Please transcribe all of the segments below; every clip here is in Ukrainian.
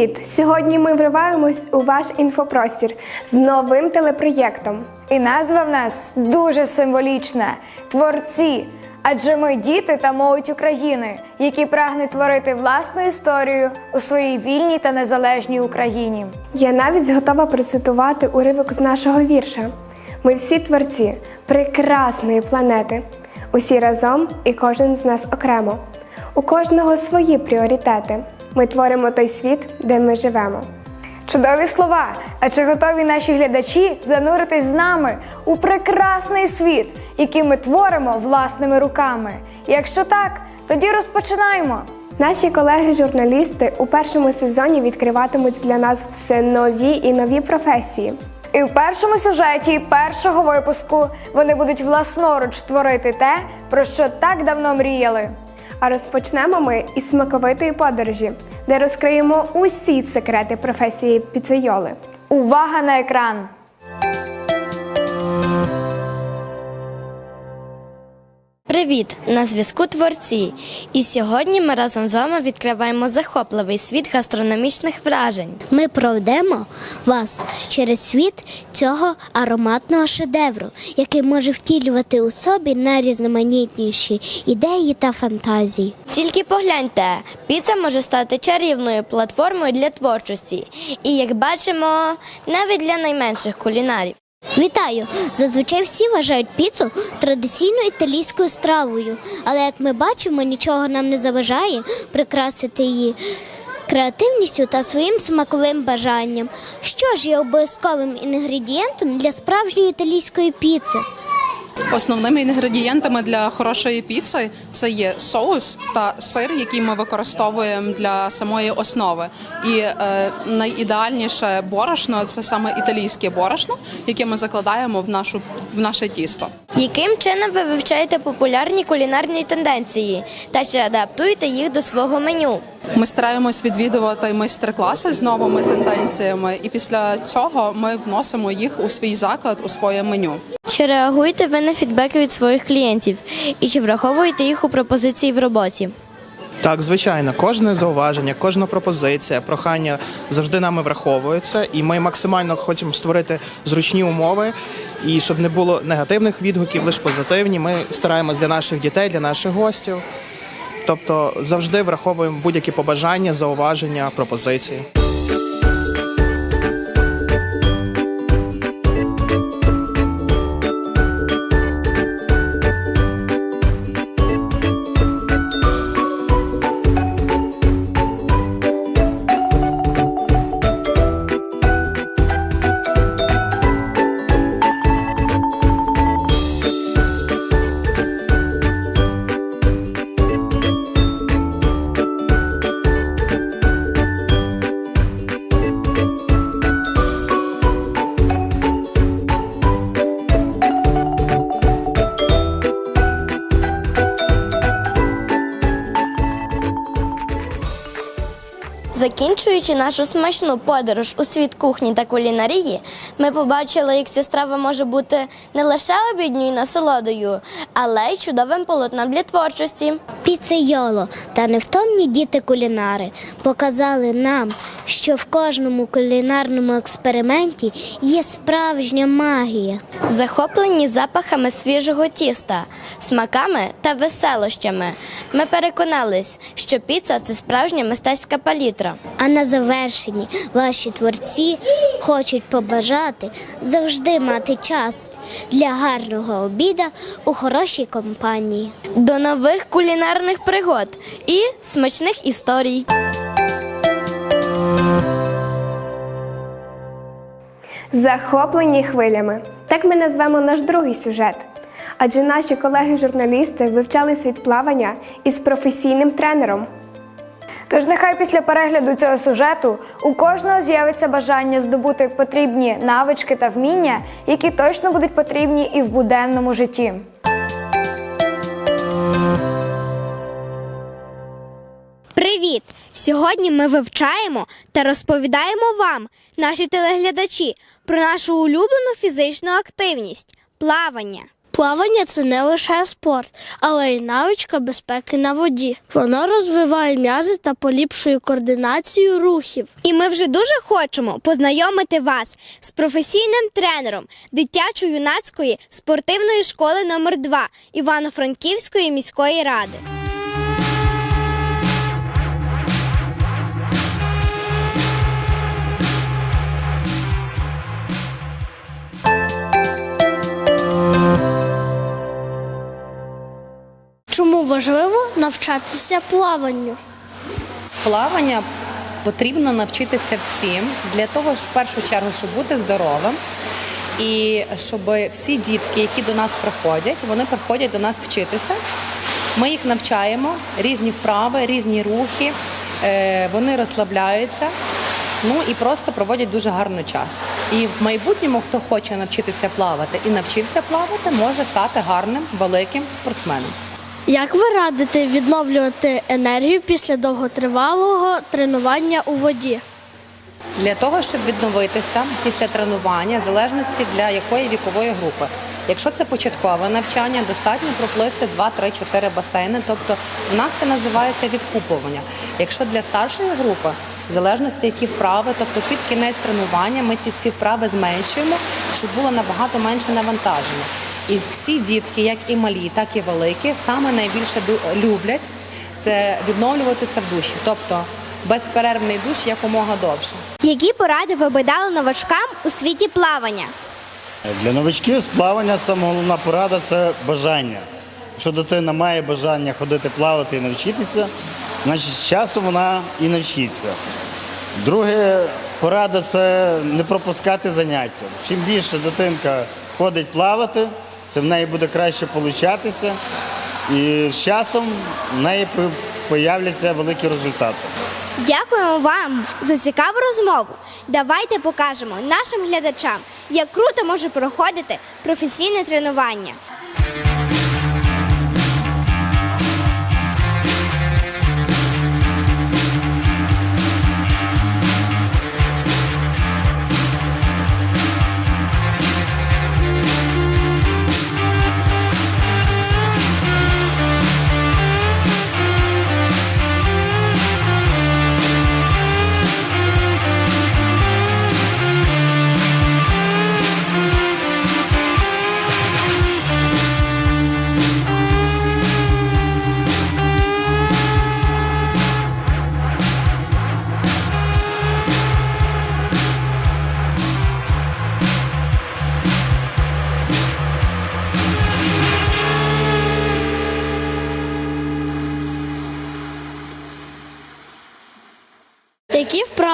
Привіт! Сьогодні ми вриваємось у ваш інфопростір з новим телепроєктом. І назва в нас дуже символічна творці. Адже ми діти та молодь України, які прагнуть творити власну історію у своїй вільній та незалежній Україні. Я навіть готова процитувати уривок з нашого вірша. Ми всі творці прекрасної планети. Усі разом і кожен з нас окремо. У кожного свої пріоритети. Ми творимо той світ, де ми живемо. Чудові слова! А чи готові наші глядачі зануритись з нами у прекрасний світ, який ми творимо власними руками? Якщо так, тоді розпочинаємо. Наші колеги-журналісти у першому сезоні відкриватимуть для нас все нові і нові професії. І в першому сюжеті першого випуску вони будуть власноруч творити те, про що так давно мріяли. А розпочнемо ми із смаковитої подорожі, де розкриємо усі секрети професії піцейоли. Увага на екран! Привіт! На зв'язку творці. І сьогодні ми разом з вами відкриваємо захопливий світ гастрономічних вражень. Ми проведемо вас через світ цього ароматного шедевру, який може втілювати у собі найрізноманітніші ідеї та фантазії. Тільки погляньте, піца може стати чарівною платформою для творчості. І як бачимо, навіть для найменших кулінарів. Вітаю! Зазвичай всі вважають піцу традиційною італійською стравою, але як ми бачимо, нічого нам не заважає прикрасити її креативністю та своїм смаковим бажанням. Що ж є обов'язковим інгредієнтом для справжньої італійської піци? Основними інгредієнтами для хорошої піци це є соус та сир, який ми використовуємо для самої основи. І е, найідеальніше борошно це саме італійське борошно, яке ми закладаємо в нашу в наше тісто. Яким чином ви вивчаєте популярні кулінарні тенденції та чи адаптуєте їх до свого меню? Ми стараємось відвідувати майстер-класи з новими тенденціями, і після цього ми вносимо їх у свій заклад, у своє меню. Чи реагуєте ви на фідбеки від своїх клієнтів? І чи враховуєте їх у пропозиції в роботі? Так, звичайно, кожне зауваження, кожна пропозиція, прохання завжди нами враховується, і ми максимально хочемо створити зручні умови, і щоб не було негативних відгуків, лише позитивні. Ми стараємось для наших дітей, для наших гостів. Тобто завжди враховуємо будь-які побажання, зауваження, пропозиції. Закінчуючи нашу смачну подорож у світ кухні та кулінарії, ми побачили, як ця страва може бути не лише обідньою насолодою, але й чудовим полотном для творчості. Піцейоло та невтомні діти-кулінари показали нам, що в кожному кулінарному експерименті є справжня магія. Захоплені запахами свіжого тіста, смаками та веселощами, ми переконались, що піца це справжня мистецька палітра. А на завершенні ваші творці хочуть побажати завжди мати час для гарного обіда у хорошій компанії. До нових кулінарних пригод і смачних історій. Захоплені хвилями. Так ми назвемо наш другий сюжет. Адже наші колеги-журналісти вивчали світ плавання із професійним тренером. Тож нехай після перегляду цього сюжету у кожного з'явиться бажання здобути потрібні навички та вміння, які точно будуть потрібні і в буденному житті. Привіт! Сьогодні ми вивчаємо та розповідаємо вам, наші телеглядачі, про нашу улюблену фізичну активність плавання. Плавання це не лише спорт, але й навичка безпеки на воді. Воно розвиває м'язи та поліпшує координацію рухів. І ми вже дуже хочемо познайомити вас з професійним тренером дитячо-юнацької спортивної школи номер 2 Івано-Франківської міської ради. Важливо навчатися плаванню? Плавання потрібно навчитися всім для того, в першу чергу, щоб бути здоровим. І щоб всі дітки, які до нас приходять, вони приходять до нас вчитися. Ми їх навчаємо, різні вправи, різні рухи, е, вони розслабляються, ну і просто проводять дуже гарний час. І в майбутньому, хто хоче навчитися плавати і навчився плавати, може стати гарним, великим спортсменом. Як ви радите відновлювати енергію після довготривалого тренування у воді? Для того, щоб відновитися після тренування, в залежності для якої вікової групи. Якщо це початкове навчання, достатньо проплисти 2-3-4 басейни, тобто у нас це називається відкупування. Якщо для старшої групи, в залежності які вправи, тобто під кінець тренування ми ці всі вправи зменшуємо, щоб було набагато менше навантаження. І всі дітки, як і малі, так і великі, саме найбільше люблять це відновлюватися в душі, тобто безперервний душ якомога довше. Які поради ви би дали новачкам у світі плавання? Для новачків з плавання саме головна порада це бажання. Якщо дитина має бажання ходити плавати і навчитися, значить з часом вона і навчиться. Друге порада це не пропускати заняття. Чим більше дитинка ходить плавати, тим в неї буде краще получатися. І з часом в неї появляться великі результати. Дякуємо вам за цікаву розмову. Давайте покажемо нашим глядачам, як круто може проходити професійне тренування.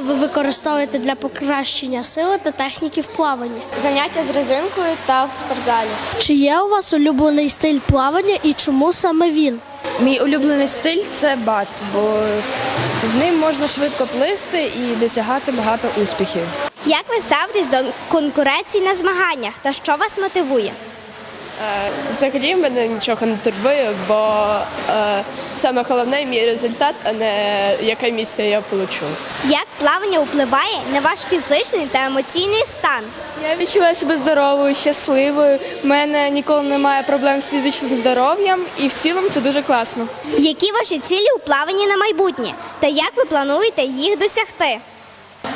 Вправи ви використовуєте для покращення сили та техніки в плаванні? Заняття з резинкою та в спортзалі. Чи є у вас улюблений стиль плавання і чому саме він? Мій улюблений стиль це бат, бо з ним можна швидко плисти і досягати багато успіхів. Як ви ставитесь до конкуренції на змаганнях та що вас мотивує? Взагалі мене нічого не турбує, бо е, саме головне мій результат, а не яке місце я получу. Як плавання впливає на ваш фізичний та емоційний стан? Я відчуваю себе здоровою, щасливою. У мене ніколи немає проблем з фізичним здоров'ям, і в цілому це дуже класно. Які ваші цілі у плаванні на майбутнє? Та як ви плануєте їх досягти?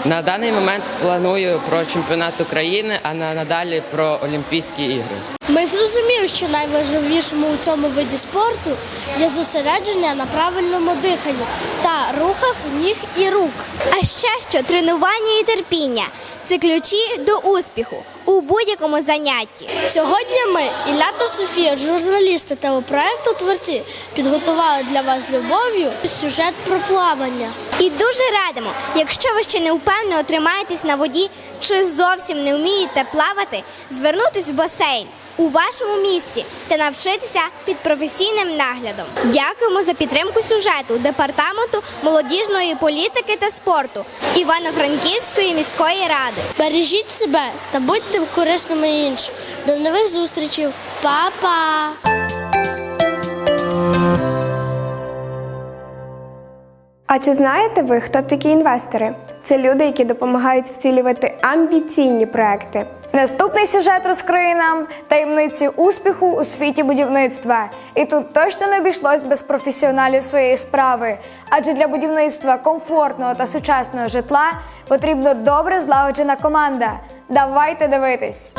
На даний момент планую про чемпіонат України, а на надалі про Олімпійські ігри. Ми зрозуміли, що найважливішому у цьому виді спорту є зосередження на правильному диханні та рухах ніг і рук. А ще що тренування і терпіння це ключі до успіху у будь-якому занятті. Сьогодні ми, Ілля та Софія, журналісти телепроекту Творці, підготували для вас любов'ю сюжет про плавання. І дуже радимо, якщо ви ще не впевнено тримаєтесь на воді чи зовсім не вмієте плавати, звернутись в басейн у вашому місті та навчитися під професійним наглядом. Дякуємо за підтримку сюжету департаменту молодіжної політики та спорту Івано-Франківської міської ради. Бережіть себе та будьте корисними іншим. До нових зустрічей. Па-па! А чи знаєте ви, хто такі інвестори? Це люди, які допомагають вцілювати амбіційні проекти. Наступний сюжет розкриє нам таємниці успіху у світі будівництва. І тут точно не обійшлось без професіоналів своєї справи. Адже для будівництва комфортного та сучасного житла потрібна добре злагоджена команда. Давайте дивитись.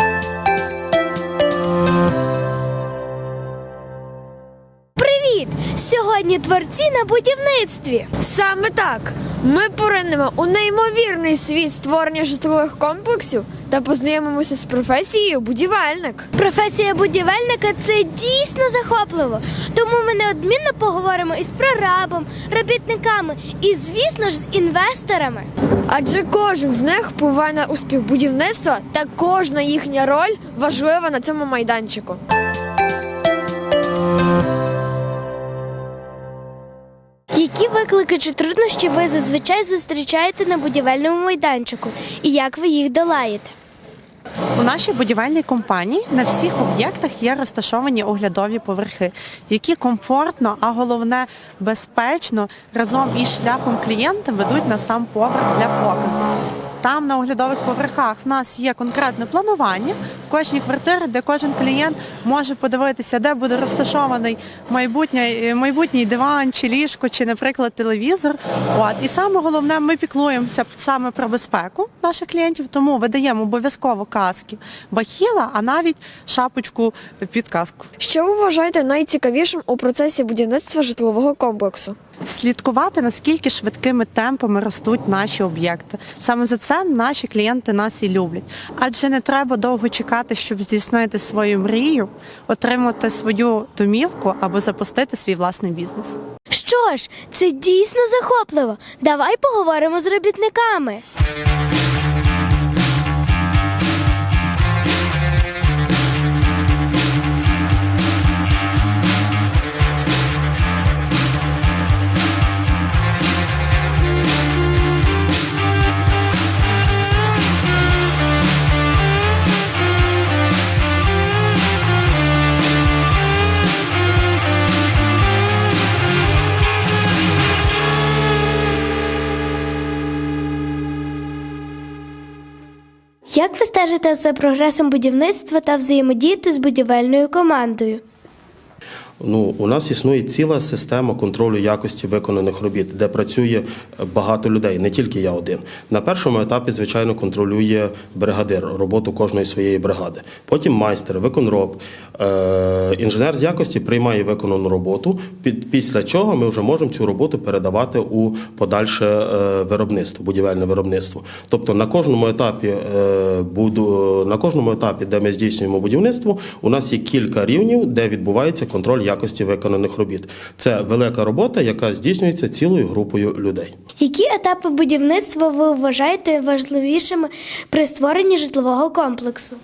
Сьогодні творці на будівництві. Саме так. Ми поринемо у неймовірний світ створення житлових комплексів та познайомимося з професією будівельник. Професія будівельника це дійсно захопливо. Тому ми неодмінно поговоримо із прорабом, робітниками і, звісно ж, з інвесторами. Адже кожен з них впливає на успіх будівництва та кожна їхня роль важлива на цьому майданчику. Виклики чи труднощі ви зазвичай зустрічаєте на будівельному майданчику і як ви їх долаєте? У нашій будівельній компанії на всіх об'єктах є розташовані оглядові поверхи, які комфортно, а головне безпечно разом із шляхом клієнта ведуть на сам поверх для показу. Там на оглядових поверхах в нас є конкретне планування в кожній квартирі, де кожен клієнт може подивитися, де буде розташований майбутній, майбутній диван, чи ліжко, чи, наприклад, телевізор. От і саме головне, ми піклуємося саме про безпеку наших клієнтів, тому видаємо обов'язково каски бахіла, а навіть шапочку під каску. Що ви вважаєте найцікавішим у процесі будівництва житлового комплексу? Слідкувати, наскільки швидкими темпами ростуть наші об'єкти. Саме за це наші клієнти нас і люблять. Адже не треба довго чекати, щоб здійснити свою мрію, отримати свою домівку або запустити свій власний бізнес. Що ж, це дійсно захопливо. Давай поговоримо з робітниками. Як ви стежите за прогресом будівництва та взаємодієте з будівельною командою? Ну, у нас існує ціла система контролю якості виконаних робіт, де працює багато людей, не тільки я один. На першому етапі, звичайно, контролює бригадир роботу кожної своєї бригади. Потім майстер, виконроб, е- інженер з якості приймає виконану роботу. Після чого ми вже можемо цю роботу передавати у подальше е- виробництво, будівельне виробництво. Тобто на кожному етапі е- буду на кожному етапі, де ми здійснюємо будівництво, у нас є кілька рівнів, де відбувається контроль якості виконаних робіт. Це велика робота, яка здійснюється цілою групою людей. Які етапи будівництва ви вважаєте важливішими при створенні житлового комплексу?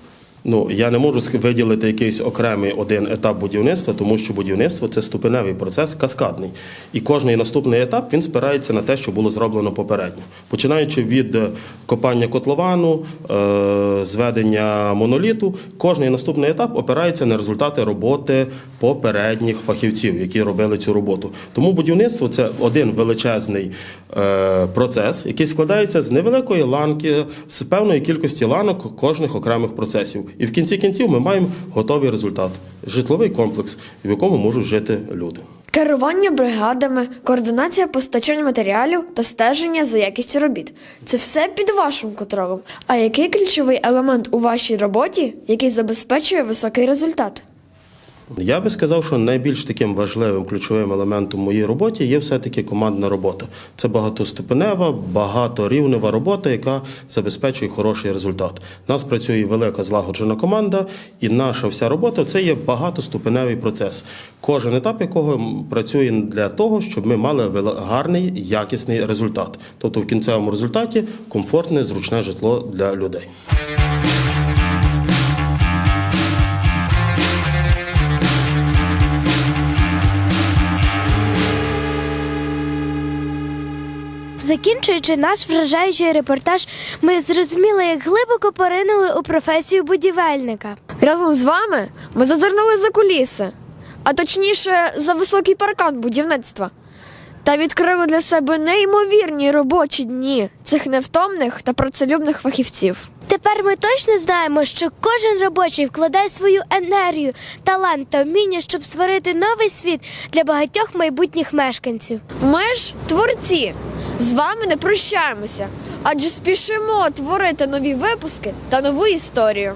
Ну я не можу виділити якийсь окремий один етап будівництва, тому що будівництво це ступеневий процес, каскадний. І кожний наступний етап він спирається на те, що було зроблено попередньо, починаючи від е, копання котловану, е, зведення моноліту. Кожний наступний етап опирається на результати роботи попередніх фахівців, які робили цю роботу. Тому будівництво це один величезний е, процес, який складається з невеликої ланки, з певної кількості ланок кожних окремих процесів. І в кінці кінців ми маємо готовий результат житловий комплекс, в якому можуть жити люди. Керування бригадами, координація постачання матеріалів та стеження за якістю робіт це все під вашим контролем. А який ключовий елемент у вашій роботі, який забезпечує високий результат? Я би сказав, що найбільш таким важливим ключовим елементом моїй роботі є все-таки командна робота. Це багатоступенева, багаторівнева робота, яка забезпечує хороший результат. У нас працює велика злагоджена команда, і наша вся робота це є багатоступеневий процес, кожен етап якого працює для того, щоб ми мали гарний якісний результат. Тобто в кінцевому результаті комфортне, зручне житло для людей. Закінчуючи наш вражаючий репортаж, ми зрозуміли, як глибоко поринули у професію будівельника. Разом з вами ми зазирнули за куліси, а точніше за високий паркан будівництва. Та відкрили для себе неймовірні робочі дні цих невтомних та працелюбних фахівців. Тепер ми точно знаємо, що кожен робочий вкладає свою енергію, талант та вміння, щоб створити новий світ для багатьох майбутніх мешканців. Ми ж творці. З вами не прощаємося, адже спішимо творити нові випуски та нову історію.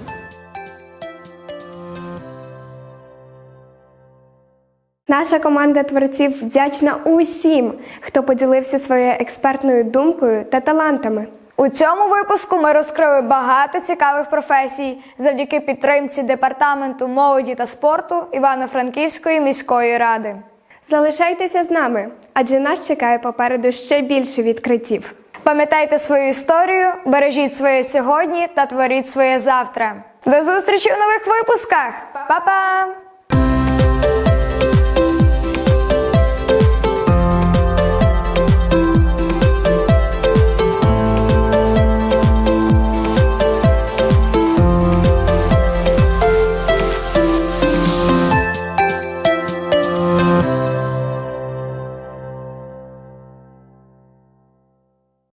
Наша команда творців вдячна усім, хто поділився своєю експертною думкою та талантами. У цьому випуску ми розкрили багато цікавих професій завдяки підтримці департаменту молоді та спорту Івано-Франківської міської ради. Залишайтеся з нами, адже нас чекає попереду ще більше відкриттів. Пам'ятайте свою історію, бережіть своє сьогодні та творіть своє завтра. До зустрічі у нових випусках! Па-па!